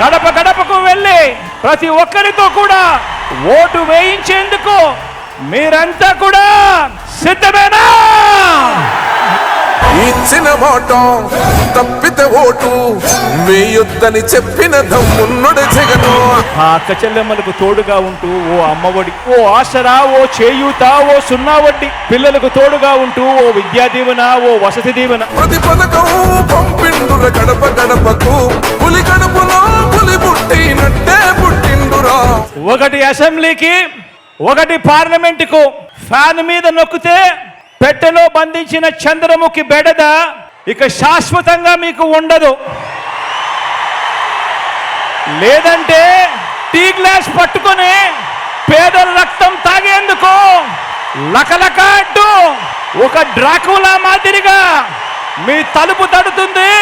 గడప గడపకు వెళ్ళి ప్రతి ఒక్కరితో కూడా ఓటు వేయించేందుకు మీరంతా కూడా సిద్ధమేనా? ఇచ్చిన మాట తప్పితే ఓటు వేయొద్దని చెప్పిన దమ్మున్నడు జగను. ఆ అక్క చెల్లెమ్మలకు తోడుగా ఉంటూ ఓ అమ్మఒడి ఓ ఆసరా ఓ చేయూత ఓ సున్నా వడ్డీ పిల్లలకు తోడుగా ఉంటూ ఓ విద్యా దీవెన ఓ వసతి దీవెన. ప్రతి పథకం పంపిండుర ఒకటి అసెంబ్లీకి ఒకటి పార్లమెంటుకు ఫ్యాన్ మీద నొక్కితే పెట్టెలో బంధించిన చంద్రముఖి బెడద ఇక శాశ్వతంగా మీకు ఉండదు. లేదంటే టీ గ్లాస్ పట్టుకొని పేదల రక్తం తాగేందుకు లకలక అంటూ ఒక డ్రాకులా మాదిరిగా మీ తలుపు తడుతుంది.